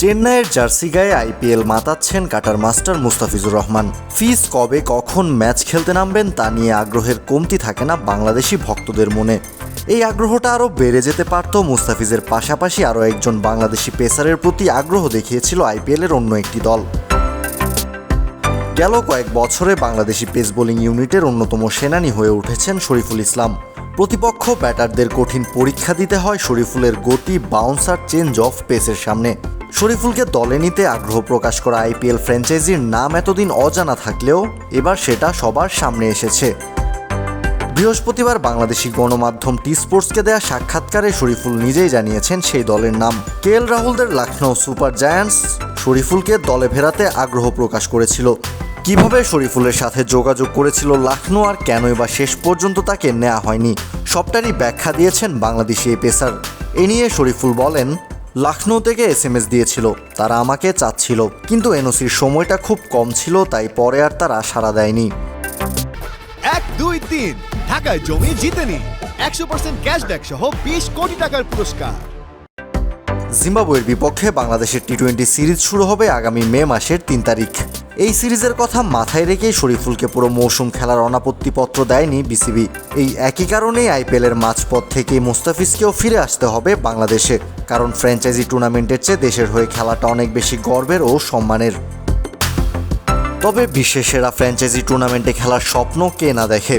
চেন্নাইয়ের জার্সি গায়ে আইপিএল মাতাচ্ছেন cutter master Mustafizur Rahman. Fizz কবে কখন ম্যাচ খেলতে নামবেন তা নিয়ে আগ্রহের কমতি থাকে না বাংলাদেশি ভক্তদের মনে। এই আগ্রহটা আরও বেড়ে যেতে পারত মুস্তাফিজের পাশাপাশি আরও একজন বাংলাদেশি পেসারের প্রতি আগ্রহ দেখিয়েছিল আইপিএলের অন্য একটি দল। গেল কয়েক বছরে বাংলাদেশি পেস বোলিং ইউনিটের অন্যতম সেনানি হয়ে উঠেছেন শরীফুল ইসলাম। প্রতিপক্ষ ব্যাটারদের কঠিন পরীক্ষা দিতে হয় শরীফুলের গতি বাউন্সার চেঞ্জ অফ পেসের সামনে। শরীফুলকে দলে নিতে আগ্রহ প্রকাশ করা আইপিএল ফ্র্যাঞ্চাইজির নাম এতদিন অজানা থাকলেও এবার সেটা সবার সামনে এসেছে। বৃহস্পতিবার বাংলাদেশি গণমাধ্যম টি স্পোর্টসকে দেয়া সাক্ষাৎকারে শরীফুল নিজেই জানিয়েছেন সেই দলের নাম। কে এল রাহুলদের লখনৌ সুপার জায়ান্টস শরীফুলকে দলে ফেরাতে আগ্রহ প্রকাশ করেছিল। কীভাবে শরীফুলের সাথে যোগাযোগ করেছিল লখনৌ আর কেনই বা শেষ পর্যন্ত তাকে নেওয়া হয়নি, সবটারই ব্যাখ্যা দিয়েছেন বাংলাদেশি এই পেসার। এ নিয়ে শরীফুল বলেন লখনৌ থেকে এস এম এস দিয়েছিল। তারা আমাকে চাচ্ছিল কিন্তু এনওসির সময়টা খুব কম ছিল তাই পরে আর তারা সাড়া দেয়নি। এক দুই তিন ঢাকায় জমি জিতে নি। একশো পার্সেন্ট ক্যাশব্যাক সহ বিশ কোটি টাকার পুরস্কার। জিম্বাবুয়ের বিপক্ষে বাংলাদেশের টি টোয়েন্টি সিরিজ শুরু হবে আগামী মে মাসের তিন তারিখ। এই সিরিজের কথা মাথায় রেখেই শরীফুলকে পুরো মৌসুম খেলার অনাপত্তিপত্র দেয়নি বিসিবি। এই একই কারণেই আইপিএলের মাঝপথ থেকে মুস্তাফিজকেও ফিরে আসতে হবে বাংলাদেশে, কারণ ফ্র্যাঞ্চাইজি টুর্নামেন্টের চেয়ে দেশের হয়ে খেলাটা অনেক বেশি গর্বের ও সম্মানের। তবে বিশ্বের সেরা ফ্র্যাঞ্চাইজি টুর্নামেন্টে খেলার স্বপ্ন কে না দেখে,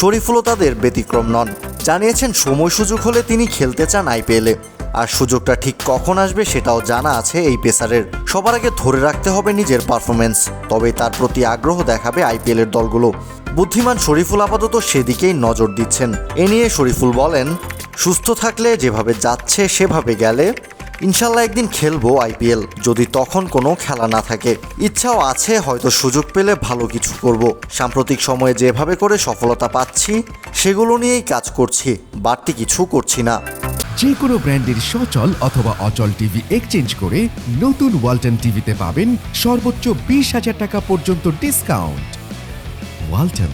শরীফুলও তাদের ব্যতিক্রম নন। জানিয়েছেন, সময় সুযোগ হলে তিনি খেলতে চান আইপিএলে। আর সুযোগটা ঠিক কখন আসবে সেটাও জানা আছে এই পেসারের। সবার আগে ধরে রাখতে হবে নিজের পারফরমেন্স তবে তার প্রতি আগ্রহ দেখাবে আইপিএলের দলগুলো। বুদ্ধিমান শরীফুল আপাতত সেদিকেই নজর দিচ্ছেন। এ নিয়ে শরীফুল বলেন, সুস্থ থাকলে যেভাবে যাচ্ছে সেভাবে গেলে ইনশাল্লাহ একদিন খেলব আইপিএল, যদি তখন কোনো খেলা না থাকে। ইচ্ছাও আছে, হয়তো সুযোগ পেলে ভালো কিছু করব। সাম্প্রতিক সময়ে যেভাবে করে সফলতা পাচ্ছি, সেগুলো নিয়েই কাজ করছি, বাড়তি কিছু করছি না। যে কোনো ব্র্যান্ডের সচল অথবা অচল টিভি এক্সচেঞ্জ করে নতুন ওয়ালটন টিভিতে পাবেন সর্বোচ্চ বিশ হাজার টাকা পর্যন্ত ডিসকাউন্ট ওয়ালটন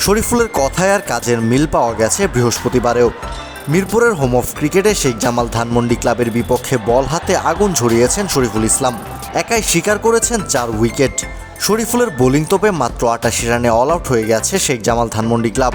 শরীফুলের কথায় আর কাজের মিল পাওয়া গেছে বৃহস্পতিবারেও। মিরপুরের হোম অফ ক্রিকেটে শেখ জামাল ধানমন্ডি ক্লাবের বিপক্ষে বল হাতে আগুন ঝরিয়েছেন শরীফুল ইসলাম। একাই স্বীকার করেছেন চার উইকেট। শরীফুলের বোলিং তোপে মাত্র আটাশি রানে অল আউট হয়ে গেছে Sheikh Jamal Dhanmondi club.